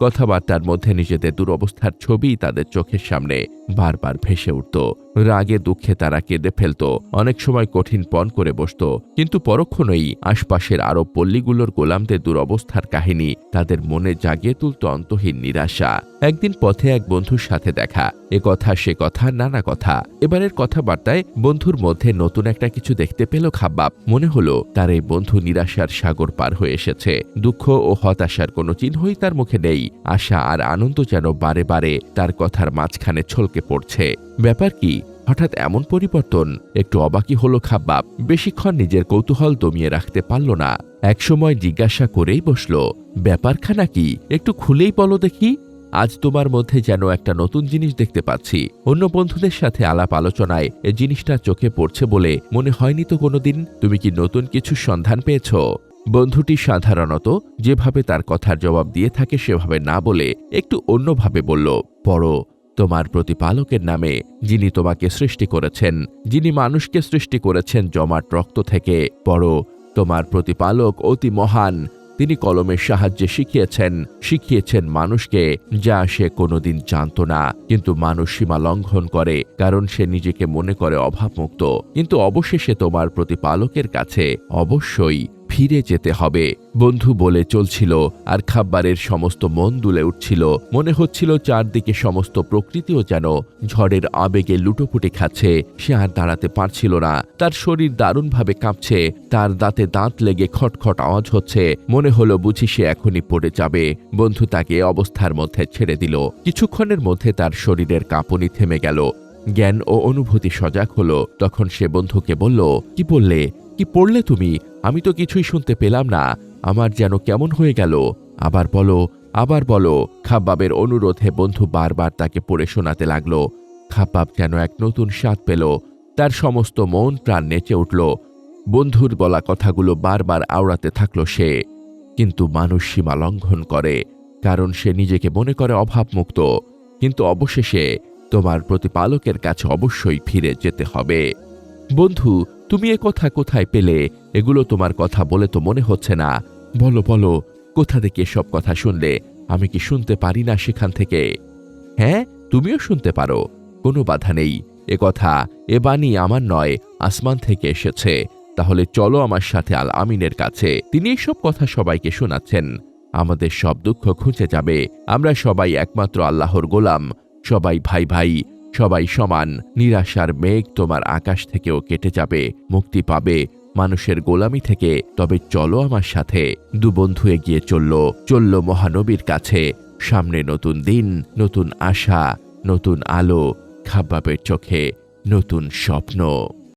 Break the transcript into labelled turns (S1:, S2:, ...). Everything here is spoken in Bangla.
S1: কথাবার্তার মধ্যে নিজেদের দুরবস্থার ছবি তাদের চোখের সামনে বারবার ভেসে উঠত। রাগে দুঃখে তারা কেঁদে ফেলত। অনেক সময় কঠিন পণ করে বসত। কিন্তু পরক্ষণেই আশপাশের আরব পল্লীগুলোর গোলামদের দুরবস্থার কাহিনী তাদের মনে জাগিয়ে তুলত অন্তহীন নিরাশা। একদিন পথে এক বন্ধুর সাথে দেখা। এ কথা, সে কথা, নানা কথা। এবারের কথাবার্তায় বন্ধুর মধ্যে নতুন একটা কিছু দেখতে পেল খাব্বাব। মনে হলো তার এই বন্ধু নিরাশার সাগর পার হয়ে এসেছে। দুঃখ ও হতাশার কোনো চিহ্নই তার মুখে নেই। আশা আর আনন্দ যেন বারে বারে তার কথার মাঝখানে ছলকে পড়ছে। ব্যাপার কি, হঠাৎ এমন পরিবর্তন? একটু অবাকি হলো খাব্বাব। বেশিক্ষণ নিজের কৌতূহল দমিয়ে রাখতে পারল না। একসময় জিজ্ঞাসা করেই বসল, ব্যাপারখানা কি? একটু খুলেই বলো দেখি। আজ তোমার মধ্যে যেন একটা নতুন জিনিস দেখতে পাচ্ছি। অন্য বন্ধুদের সাথে আলাপ আলোচনায় এ জিনিসটা চোখে পড়ছে বলে মনে হয়নি তো কোনোদিন। তুমি কি নতুন কিছু সন্ধান পেয়েছ? বন্ধুটি সাধারণত যেভাবে তার কথার জবাব দিয়ে থাকে সেভাবে না বলে একটু অন্যভাবে বলল, পড়ো, তোমার প্রতিপালকের নামে যিনি তোমাকে সৃষ্টি করেছেন, যিনি মানুষকে সৃষ্টি করেছেন জমাট রক্ত থেকে, পড়ো, তোমার প্রতিপালক অতি মহান, তিনি কলমের সাহায্যে শিখিয়েছেন শিখিয়েছেন মানুষকে যা সে কোনোদিন জানত না, কিন্তু মানুষ সীমা লঙ্ঘন করে, কারণ সে নিজেকে মনে করে অভাবমুক্ত, কিন্তু অবশেষে তোমার প্রতিপালকের কাছে অবশ্যই ফিরে যেতে হবে। বন্ধু বলে চলছিল, আর খাব্বারের সমস্ত মন দুলে উঠছিল। মনে হচ্ছিল চারদিকে সমস্ত প্রকৃতিও যেন ঝড়ের আবেগে লুটোপুটে খাচ্ছে। সে আর দাঁড়াতে পারছিল না। তার শরীর দারুণভাবে কাঁপছে। তার দাঁতে দাঁত লেগে খটখট আওয়াজ হচ্ছে। মনে হলো বুঝি সে এখনই পড়ে যাবে। বন্ধু তাকে অবস্থার মধ্যে ছেড়ে দিল। কিছুক্ষণের মধ্যে তার শরীরের কাঁপুনি থেমে গেল। জ্ঞান ও অনুভূতি সজাগ হলো। তখন সে বন্ধুকে বলল, কি বললে? কি পড়লে তুমি? আমি তো কিছুই শুনতে পেলাম না। আমার যেন কেমন হয়ে গেল? আবার বলো আবার বলো, খাব্বাবের অনুরোধে বন্ধু বারবার তাকে পড়ে শোনাতে লাগল। খাব্বাব যেন এক নতুন স্বাদ পেল। তার সমস্ত মন প্রাণ নেচে উঠল। বন্ধুর বলা কথাগুলো বারবার আওড়াতে থাকল সে। কিন্তু মানুষ সীমা লঙ্ঘন করে, কারণ সে নিজেকে মনে করে অভাবমুক্ত। কিন্তু অবশেষে তোমার প্রতিপালকের কাছে অবশ্যই ফিরে যেতে হবে। বন্ধু তুমি এ কথা কোথায় পেলে? এগুলো তোমার কথা বলে তো মনে হচ্ছে না। বলো বলো, কোথা থেকে সব কথা শুনলে? আমি কি শুনতে পারি না সেখান থেকে? হ্যাঁ তুমিও শুনতে পারো। কোনো বাধা নেই। এ কথা, এ বাণী আমার নয়, আসমান থেকে এসেছে। তাহলে চলো আমার সাথে আল আমিনের কাছে। তিনি এসব কথা সবাইকে শোনাচ্ছেন। আমাদের সব দুঃখ খুঁজে যাবে। আমরা সবাই একমাত্র আল্লাহর গোলাম। সবাই ভাই ভাই সবাই সমান। নিরাশার মেঘ তোমার আকাশ থেকেও কেটে যাবে, মুক্তি পাবে। মানুষের গোলামি থেকে, তবে চলো আমার সাথে। দু বন্ধু এগিয়ে চলল চলল মহানবীর কাছে। সামনে নতুন দিন, নতুন আশা, নতুন আলো, খাব্বাবের চোখে নতুন স্বপ্ন।